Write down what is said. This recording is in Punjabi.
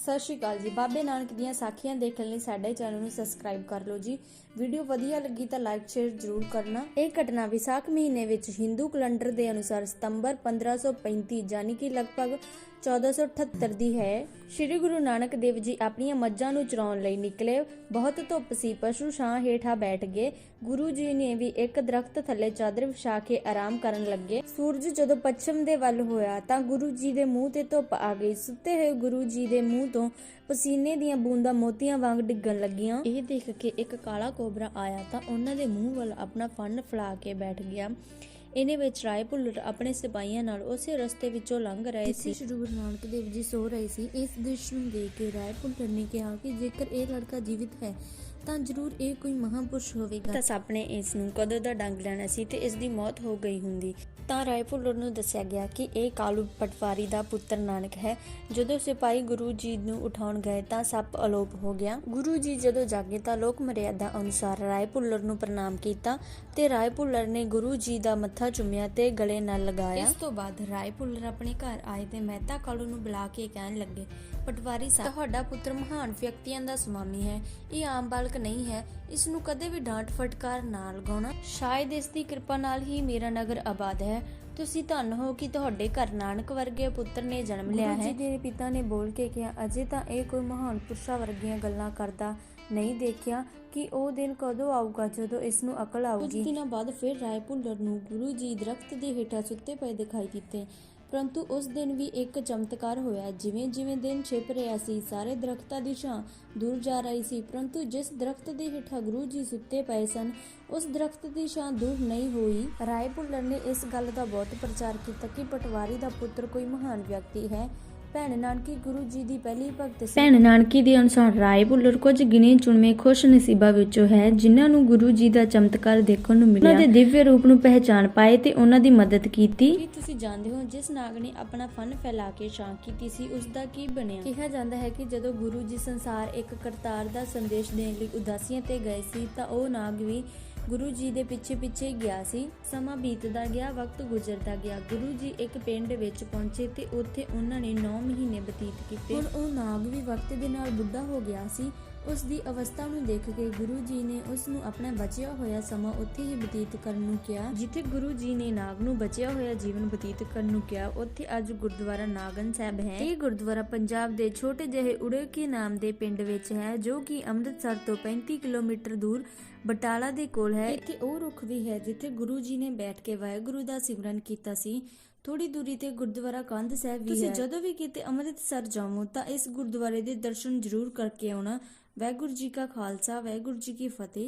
ਸਤਿ ਸ਼੍ਰੀ ਅਕਾਲ ਜੀ। ਬਾਬੇ ਨਾਨਕ ਦੀਆਂ ਸਾਖੀਆਂ ਦੇਖਣ ਲਈ ਸਾਡੇ ਚੈਨਲ ਨੂੰ ਸਬਸਕ੍ਰਾਈਬ ਕਰ ਲਓ ਜੀ। ਵੀਡੀਓ ਵਧੀਆ ਲੱਗੀ ਤਾਂ ਲਾਈਕ, ਸ਼ੇਅਰ ਜ਼ਰੂਰ ਕਰਨਾ। ਇਹ ਘਟਨਾ ਵਿਸਾਖ ਮਹੀਨੇ ਵਿੱਚ ਹਿੰਦੂ ਕੈਲੰਡਰ ਦੇ ਅਨੁਸਾਰ ਸਤੰਬਰ 1535 ਯਾਨੀ ਕਿ ਲਗਭਗ 1478 ਦੀ ਹੈ। ਸ਼੍ਰੀ ਗੁਰੂ ਨਾਨਕ ਦੇਵ ਜੀ ਆਪਣੀਆਂ ਮੱਝਾਂ ਨੂੰ ਚਰਾਉਣ ਲਈ ਨਿਕਲੇ। ਬਹੁਤ ਧੁੱਪ ਸੀ, ਪਸ਼ੂ ਛਾਂ ਹੇਠਾਂ ਬੈਠ ਗਏ। ਗੁਰੂ ਜੀ ਨੇ ਵੀ ਇੱਕ ਦਰਖਤ ਥੱਲੇ ਚਾਦਰ ਵਿਛਾ ਕੇ ਆਰਾਮ ਕਰਨ ਲੱਗੇ। ਸੂਰਜ ਜਦੋਂ ਪੱਛਮ ਦੇ ਵੱਲ ਹੋਇਆ ਤਾਂ ਗੁਰੂ ਜੀ ਦੇ ਮੂੰਹ ਤੇ ਧੁੱਪ ਆ ਗਈ। ਸੁੱਤੇ ਹੋਏ ਗੁਰੂ ਜੀ ਦੇ ਮੂੰਹ ਤੋਂ ਪਸੀਨੇ ਦੀਆਂ ਬੂੰਦਾਂ ਮੋਤੀਆਂ ਵਾਂਗ ਡਿੱਗਣ ਲੱਗੀਆਂ। ਇਹ ਦੇਖ ਕੇ ਇੱਕ ਕਾਲਾ ਕੋਬਰਾ ਆਇਆ ਤਾਂ ਉਹਨਾਂ ਦੇ ਮੂੰਹ ਵੱਲ ਆਪਣਾ ਫਨ ਫਲਾ ਕੇ ਬੈਠ ਗਿਆ। ਇਹਨੇ ਵਿੱਚ ਰਾਏ ਭੁੱਲਰ ਆਪਣੇ ਸਿਪਾਹੀਆਂ ਨਾਲ ਉਸੇ ਰਸਤੇ ਵਿੱਚੋਂ ਲੰਘ ਰਹੇ ਸੀ। ਸ਼੍ਰੀ ਗੁਰੂ ਨਾਨਕ ਦੇਵ ਜੀ ਸੋ ਰਹੇ ਸੀ ਇਸ ਦ੍ਰਿਸ਼ ਨੂੰ ਦੇਖ ਕੇ ਰਾਏ ਭੁੱਲਰ ਨੇ ਕਿਹਾ ਕਿ ਜੇਕਰ ਇਹ ਲੜਕਾ ਜੀਵਿਤ ਹੈ ਤਾਂ ਜ਼ਰੂਰ ਇਹ ਕੋਈ ਮਹਾਪੁਰਸ਼ ਹੋਵੇਗਾ। ਤਾਂ ਸੱਪ ਨੇ ਇਸ ਨੂੰ ਕਦੋਂ ਦਾ ਡੰਗ ਲੈਣਾ ਸੀ ਤੇ ਇਸ ਦੀ ਮੌਤ ਹੋ ਗਈ ਹੁੰਦੀ। ਤਾਂ ਰਾਏ ਭੁੱਲਰ ਨੂੰ ਦੱਸਿਆ ਗਿਆ ਕਿ ਇਹ ਕਾਲੂ ਪਟਵਾਰੀ ਦਾ ਪੁੱਤਰ ਨਾਨਕ ਹੈ। ਜਦੋਂ ਸਿਪਾਹੀ ਗੁਰੂ ਜੀ ਨੂੰ ਉਠਾਉਣ ਗਏ ਤਾਂ ਸੱਪ ਅਲੋਪ ਹੋ ਗਿਆ। ਗੁਰੂ ਜੀ ਜਦੋਂ ਜਾਗੇ ਤਾਂ ਲੋਕ ਮਰਿਆਦਾ ਅਨੁਸਾਰ ਰਾਏ ਭੁੱਲਰ ਨੂੰ ਪ੍ਰਣਾਮ ਕੀਤਾ ਤੇ ਰਾਏ ਭੁੱਲਰ ਨੇ ਗੁਰੂ ਜੀ ਦਾ ਮੱਥਾ ਚੁੰਮਿਆ ਤੇ ਗਲੇ ਨਾਲ ਲਗਾਇਆ। ਇਸ ਤੋਂ ਬਾਅਦ ਰਾਏ ਭੁੱਲਰ ਆਪਣੇ ਘਰ ਆਏ ਤੇ ਮਹਿਤਾ ਕਾਲੂ ਨੂੰ ਬੁਲਾ ਕੇ ਕਹਿਣ ਲੱਗੇ ਪਟਵਾਰੀ ਸਾਹਿਬ ਤੁਹਾਡਾ ਪੁੱਤਰ ਮਹਾਨ ਵਿਅਕਤੀਆਂ ਦਾ ਸੁਆਮੀ ਹੈ। ਇਹ ਆਮ ਬਾਲਕ ਨਹੀਂ ਹੈ। ਇਸ ਨੂੰ ਕਦੇ ਵੀ ਡਾਂਟ ਫਟਕਾਰ ਨਾ ਲਗਾਉਣਾ। ਸ਼ਾਇਦ ਇਸ ਦੀ ਕਿਰਪਾ ਨਾਲ ਹੀ ਮੇਰਾ ਨਗਰ ਆਬਾਦ ਹੈ। ਤੁਸੀਂ ਧੰਨ ਹੋ ਕਿ ਤੁਹਾਡੇ ਘਰ ਨਾਨਕ ਵਰਗੇ ਪੁੱਤਰ ਨੇ ਜਨਮ ਲਿਆ ਹੈ ਜੀ ਦੇ ਪਿਤਾ ਨੇ ਬੋਲ ਕੇ ਕਿਹਾ ਅਜੇ ਤਾਂ ਇਹ ਕੋਈ ਮਹਾਨ ਪੁਰਸ਼ਾਂ ਵਰਗੀਆਂ ਗੱਲਾਂ ਕਰਦਾ ਨਹੀਂ ਦੇਖਿਆ ਕਿ ਉਹ ਦਿਨ ਕਦੋਂ ਆਊਗਾ ਜਦੋਂ ਇਸ ਨੂੰ ਅਕਲ ਆਊਗੀ। ਕੁਝ ਦਿਨਾਂ ਬਾਅਦ ਫਿਰ ਰਾਏ ਭੁੱਲਰ ਨੂੰ ਗੁਰੂ ਜੀ ਦਰਖਤ ਦੇ ਹੇਠਾਂ ਸੁੱਤੇ ਪਏ ਦਿਖਾਈ ਦਿੱਤੇ। ਪਰੰਤੂ ਉਸ ਦਿਨ ਵੀ ਇੱਕ ਚਮਤਕਾਰ ਹੋਇਆ। ਜਿਵੇਂ ਜਿਵੇਂ ਦਿਨ ਛਿਪ ਰਿਹਾ ਸੀ, ਸਾਰੇ ਦਰਖਤਾਂ ਦੀ ਛਾਂ ਦੂਰ ਜਾ ਰਹੀ ਸੀ। ਪਰੰਤੂ ਜਿਸ ਦਰਖਤ ਦੇ ਹੇਠਾਂ ਗੁਰੂ ਜੀ ਸੁੱਤੇ ਪਏ ਸਨ, ਉਸ ਦਰਖਤ ਦੀ ਛਾਂ ਦੂਰ ਨਹੀਂ ਹੋਈ। ਰਾਏ ਭੁੱਲਰ ਨੇ ਇਸ ਗੱਲ ਦਾ ਬਹੁਤ ਪ੍ਰਚਾਰ ਕੀਤਾ ਕਿ ਪਟਵਾਰੀ ਦਾ ਪੁੱਤਰ ਕੋਈ ਮਹਾਨ ਵਿਅਕਤੀ ਹੈ। ਭੈਣ ਨਾਨਕੀ ਗੁਰੂ ਜੀ ਦੀ ਪਹਿਲੀ ਭਗਤ ਸੀ। ਭੈਣ ਨਾਨਕੀ ਦੇ ਅਨੁਸਾਰ ਰਾਏ ਭੁੱਲਰ ਕੁਝ ਗਿਣੇ ਚੁਣਵੇਂ ਖੁਸ਼ ਨਸੀਬਾਂ ਵਿੱਚੋਂ ਹੈ ਜਿਨ੍ਹਾਂ ਨੂੰ ਗੁਰੂ ਜੀ ਦਾ ਚਮਤਕਾਰ ਦੇਖਣ ਨੂੰ ਮਿਲਿਆ। ਉਹਨਾਂ ਦੇ ਦਿਵਯ ਰੂਪ ਨੂੰ ਪਹਿਚਾਨ ਪਾਏ ਤੇ ਉਹਨਾਂ ਦੀ ਮਦਦ ਕੀਤੀ। ਕੀ ਤੁਸੀਂ ਜਾਣਦੇ ਹੋ ਜਿਸ ਨਾਗ ਨੇ ਆਪਣਾ ਫਨ ਫੈਲਾ ਕੇ ਛਾਂ ਕੀਤੀ ਸੀ ਉਸ ਦਾ ਕੀ ਬਣਿਆ? ਕਿਹਾ ਜਾਂਦਾ ਹੈ ਕਿ ਜਦੋਂ ਗੁਰੂ ਜੀ ਸੰਸਾਰ ਇੱਕ ਕਰਤਾਰ ਦਾ ਸੰਦੇਸ਼ ਦੇਣ ਲਈ ਉਦਾਸੀਆਂ ਤੇ ਗਏ ਸੀ ਤਾਂ ਉਹ ਨਾਗ ਵੀ ਗੁਰੂ ਜੀ ਦੇ ਪਿੱਛੇ ਪਿੱਛੇ ਗਿਆ ਸੀ। ਸਮਾਂ ਬੀਤਦਾ ਗਿਆ, ਵਕਤ ਗੁਜ਼ਰਦਾ ਗਿਆ। ਗੁਰੂ ਜੀ ਇੱਕ ਪਿੰਡ ਵਿੱਚ ਪਹੁੰਚੇ ਤੇ ਉੱਥੇ ਉਹਨਾਂ ਨੇ 9 ਮਹੀਨੇ ਬਤੀਤ ਕੀਤੇ। ਹੁਣ ਉਹ ਨਾਗ ਵੀ ਵਕਤ ਦੇ ਨਾਲ ਬੁੱਢਾ ਹੋ ਗਿਆ ਸੀ। ਉਸ ਦੀ ਅਵਸਥਾ ਨੂੰ ਦੇਖ ਕੇ ਗੁਰੂ ਜੀ ਨੇ ਉਸ ਨੂੰ ਆਪਣਾ ਬਚਿਆ ਹੋਇਆ ਸਮਾਂ ਉੱਥੇ ਹੀ ਬਤੀਤ ਕਰਨ ਨੂੰ ਕਿਹਾ। ਜਿੱਥੇ ਗੁਰੂ ਜੀ ਨੇ ਨਾਗ ਨੂੰ ਬਚਿਆ ਹੋਇਆ ਜੀਵਨ ਬਤੀਤ ਕਰਨ ਨੂੰ ਕਿਹਾ, ਉੱਥੇ ਅੱਜ ਗੁਰਦੁਆਰਾ ਨਾਗਨ ਸਾਹਿਬ ਹੈ। ਇਹ ਗੁਰਦੁਆਰਾ ਪੰਜਾਬ ਦੇ ਛੋਟੇ ਜਿਹੇ ਉੜੇਕੀ ਨਾਮ ਦੇ ਪਿੰਡ ਵਿੱਚ ਹੈ, ਜੋ ਕਿ ਅੰਮ੍ਰਿਤਸਰ ਤੋਂ 35 ਕਿਲੋਮੀਟਰ ਦੂਰ ਬਟਾਲਾ ਦੇ ਕੋਲ ਹੈ। ਇੱਥੇ ਉਹ ਰੁੱਖ ਵੀ ਹੈ ਜਿੱਥੇ ਗੁਰੂ ਜੀ ਨੇ ਬੈਠ ਕੇ ਵਾਹਿਗੁਰੂ ਦਾ ਸਿਮਰਨ ਕੀਤਾ ਸੀ। ਥੋੜੀ ਦੂਰੀ ਤੇ ਗੁਰਦੁਆਰਾ ਕੰਧ ਸਾਹਿਬ ਵੀ ਹੈ। ਤੁਸੀਂ ਜਦੋਂ ਵੀ ਕਿਤੇ ਅੰਮ੍ਰਿਤਸਰ ਜਾਵੋ ਤਾਂ ਇਸ ਗੁਰਦੁਆਰੇ ਦੇ ਦਰਸ਼ਨ ਜ਼ਰੂਰ ਕਰਕੇ ਆਉਣਾ। ਵਾਹਿਗੁਰੂ ਜੀ ਕਾ ਖਾਲਸਾ ਵਾਹਿਗੁਰੂ ਜੀ ਕੀ ਫਤਿਹ।